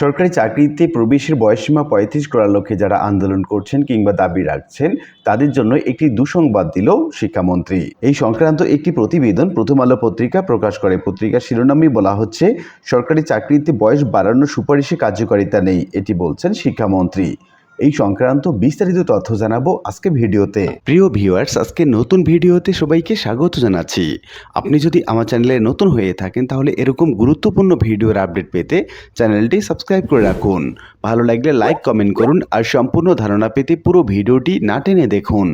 সরকারি চাকরিতে প্রবেশের বয়সসীমা পঁয়ত্রিশ করার লক্ষ্যে যারা আন্দোলন করছেন কিংবা দাবি রাখছেন, তাদের জন্য একটি দুঃসংবাদ দিল শিক্ষামন্ত্রী। এই সংক্রান্ত একটি প্রতিবেদন প্রথম আলো পত্রিকা প্রকাশ করে। পত্রিকার শিরোনামে বলা হচ্ছে, সরকারি চাকরিতে বয়স বাড়ানোর সুপারিশে কার্যকারিতা নেই, এটি বলছেন শিক্ষামন্ত্রী। এই সংক্রান্ত বিস্তারিত তথ্য জানাব আজকে ভিডিওতে। প্রিয় ভিউয়ার্স আজকে নতুন ভিডিওতে সবাইকে স্বাগত জানাচ্ছি। আপনি যদি আমার চ্যানেলে নতুন হয়ে থাকেন, তাহলে এরকম গুরুত্বপূর্ণ ভিডিওর আপডেট পেতে চ্যানেলটি সাবস্ক্রাইব করে রাখুন। ভালো লাগলে লাইক কমেন্ট করুন আর সম্পূর্ণ ধারণা পেতে পুরো ভিডিওটি না টেনে দেখুন।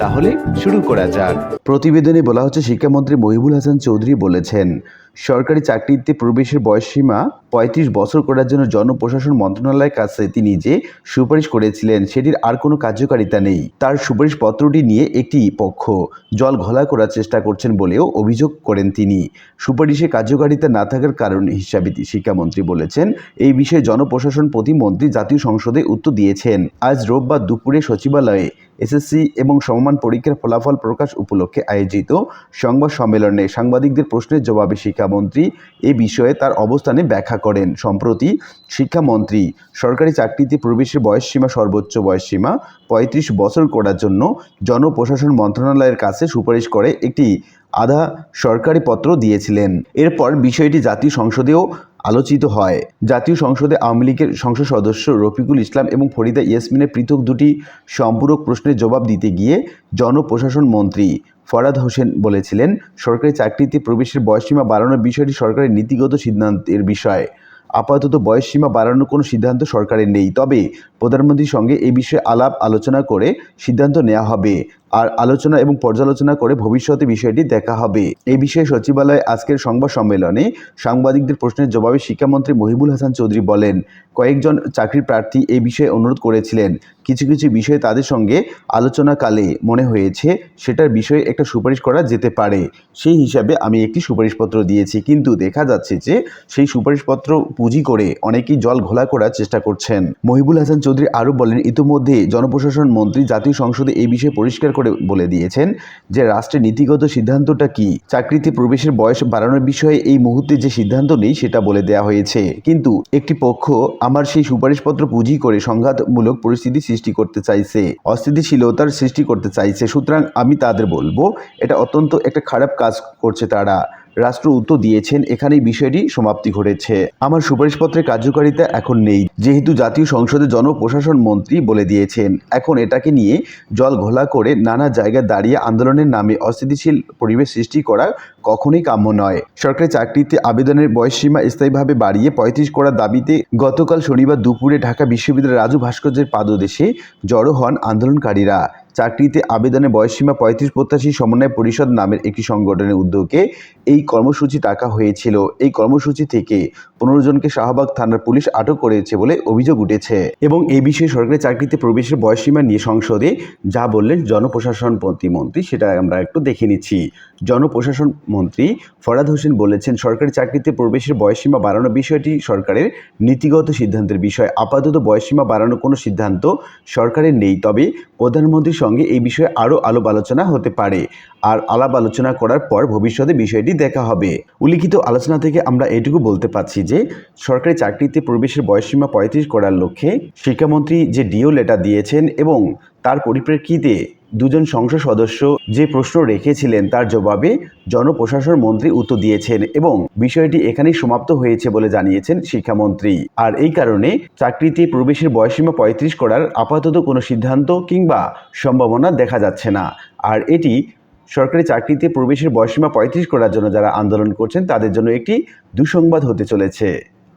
তাহলে শুরু করা যাক। প্রতিবেদনে বলা হচ্ছে, শিক্ষামন্ত্রী মহিবুল হাসান চৌধুরী বলেছেন সরকারি চাকরিতে প্রবেশের বয়সসীমা পঁয়ত্রিশ বছর করার জন্য জনপ্রশাসন মন্ত্রণালয়ের কাছে তিনি যে সুপারিশ করেছিলেন, সেটির আর কোনো কার্যকারিতা নেই। তার সুপারিশ পত্রটি নিয়ে একটি পক্ষ জল ঘোলা করার চেষ্টা করছেন বলেও অভিযোগ করেন তিনি। সুপারিশে কার্যকারিতা না থাকার কারণ হিসাবে শিক্ষামন্ত্রী বলেছেন, এই বিষয়ে জনপ্রশাসন প্রতিমন্ত্রী জাতীয় সংসদে উত্তর দিয়েছেন। আজ রোববার দুপুরে সচিবালয়ে এসএসসি এবং সমমান পরীক্ষার ফলাফল প্রকাশ উপলক্ষে আয়োজিত সংবাদ সম্মেলনে সাংবাদিকদের প্রশ্নের জবাবে শিক্ষামন্ত্রী এ বিষয়ে তার অবস্থানে ব্যাখ্যা করেন। সম্প্রতি শিক্ষামন্ত্রী সরকারি চাকরিতে প্রবেশের বয়সসীমা সর্বোচ্চ বয়সসীমা পঁয়ত্রিশ বছর করার জন্য জনপ্রশাসন মন্ত্রণালয়ের কাছে সুপারিশ করে একটি আধা সরকারি পত্র দিয়েছিলেন। এরপর বিষয়টি জাতীয় সংসদেও আলোচিত হয়। জাতীয় সংসদে আওয়ামী লীগের সংসদ সদস্য রফিকুল ইসলাম এবং ফরিদা ইয়াসমিনের পৃথক দুটি সম্পূরক প্রশ্নের জবাব দিতে গিয়ে জনপ্রশাসন মন্ত্রী ফরাদ হোসেন বলেছিলেন, সরকারি চাকরিতে প্রবেশের বয়সসীমা বাড়ানোর বিষয়টি সরকারের নীতিগত সিদ্ধান্তের বিষয়। আপাতত বয়সসীমা বাড়ানোর কোনো সিদ্ধান্ত সরকারের নেই। তবে প্রধানমন্ত্রীর সঙ্গে এই বিষয়ে আলাপ আলোচনা করে সিদ্ধান্ত নেওয়া হবে। আর আলোচনা এবং পর্যালোচনা করে ভবিষ্যতে বিষয়টি দেখা হবে। এই বিষয়ে সচিবালয়ে আজকের সংবাদ সম্মেলনে সাংবাদিকদের প্রশ্নের জবাবে শিক্ষামন্ত্রী মহিবুল হাসান চৌধুরী বলেন, কয়েকজন চাকরি প্রার্থী এই বিষয়ে অনুরোধ করেছিলেন। কিছু কিছু বিষয়ে তাদের সঙ্গে আলোচনাকালে মনে হয়েছে সেটার বিষয়ে একটা সুপারিশ করা যেতে পারে। সেই হিসাবে আমি একটি সুপারিশপত্র দিয়েছি, কিন্তু দেখা যাচ্ছে যে সেই সুপারিশপত্র পুঁজি করে অনেকেই জল ঘোলা করার চেষ্টা করছেন। মহিবুল হাসান চৌধুরী আরও বলেন, ইতিমধ্যে জনপ্রশাসন মন্ত্রী জাতীয় সংসদে এই বিষয়ে পরিষ্কার করে বলে দিয়েছেন যে রাষ্ট্রের নীতিগত সিদ্ধান্তটা কি? চাকরিতে প্রবেশের বয়স বাড়ানোর বিষয়ে এই মুহূর্তে যে সিদ্ধান্ত নেই সেটা বলে দেয়া হয়েছে। কিন্তু একটি পক্ষ আমার সেই সুপারিশপত্র পুঁজি করে সংঘাতমূলক পরিস্থিতি সৃষ্টি করতে চাইছে, অস্থিতিশীলতার সৃষ্টি করতে চাইছে। সুতরাং আমি তাদের বলব, এটা অত্যন্ত একটা খারাপ কাজ করছে তারা। রাষ্ট্র উত্তর দিয়েছেন, এখানেই বিষয়টি সমাপ্তি ঘটেছে। আমার সুপারিশপত্রের কার্যকারিতা এখন নেই, যেহেতু জাতীয় সংসদে জনপ্রশাসন মন্ত্রী বলে দিয়েছেন। এখন এটাকে নিয়ে জল ঘোলা করে নানা জায়গায় দাঁড়িয়ে আন্দোলনের নামে অস্থিতিশীল পরিবেশ সৃষ্টি করা কখনোই কাম্য নয়। সরকারি চাকরিতে আবেদনের বয়সসীমা স্থায়ীভাবে বাড়িয়ে পঁয়ত্রিশ করার দাবিতে গতকাল শনিবার দুপুরে ঢাকা বিশ্ববিদ্যালয়ের রাজু ভাস্কর্যের পাদদেশে জড়ো হন আন্দোলনকারীরা। চাকরিতে আবেদনের বয়সসীমা পঁয়ত্রিশ প্রত্যাশী সমন্বয় পরিষদ নামের একটি সংগঠনের উদ্যোগে এই কর্মসূচি ডাকা হয়েছিল। এই কর্মসূচি থেকে পনেরো জনকে শাহবাগ থানার পুলিশ আটক করেছে বলে অভিযোগ উঠেছে এবং এই বিষয়ে সরকারি চাকরিতে প্রবেশের বয়সসীমা নিয়ে সংসদে যা বললেন জনপ্রশাসন প্রতিমন্ত্রী, সেটা আমরা একটু দেখে নিচ্ছি। জনপ্রশাসন মন্ত্রী ফরাদ হোসেন বলেছেন, সরকারি চাকরিতে প্রবেশের বয়সসীমা বাড়ানোর বিষয়টি সরকারের নীতিগত সিদ্ধান্তের বিষয়। আপাতত বয়সসীমা বাড়ানোর কোনো সিদ্ধান্ত সরকারের নেই। তবে প্রধানমন্ত্রীর সঙ্গে এই বিষয়ে আরও আলাপ আলোচনা হতে পারে। আর আলাপ আলোচনা করার পর ভবিষ্যতে বিষয়টি দেখা হবে। উল্লিখিত আলোচনা থেকে আমরা এটুকু বলতে পারছি যে, সরকারি চাকরিতে প্রবেশের বয়সসীমা পঁয়ত্রিশ করার লক্ষ্যে শিক্ষামন্ত্রী যে ডিও লেটার দিয়েছেন এবং তার পরিপ্রেক্ষিতে দুজন সংসদ সদস্য যে প্রশ্ন রেখেছিলেন তার জবাবে জনপ্রশাসন মন্ত্রী উত্তর দিয়েছেন এবং বিষয়টি এখানেই সমাপ্ত হয়েছে বলে জানিয়েছেন শিক্ষামন্ত্রী। আর এই কারণে চাকরিতে প্রবেশের বয়সীমা পঁয়ত্রিশ করার আপাতত কোনো সিদ্ধান্ত কিংবা সম্ভাবনা দেখা যাচ্ছে না। আর এটি সরকারি চাকরিতে প্রবেশের বয়সীমা পঁয়ত্রিশ করার জন্য যারা আন্দোলন করছেন তাদের জন্য একটি দুঃসংবাদ হতে চলেছে।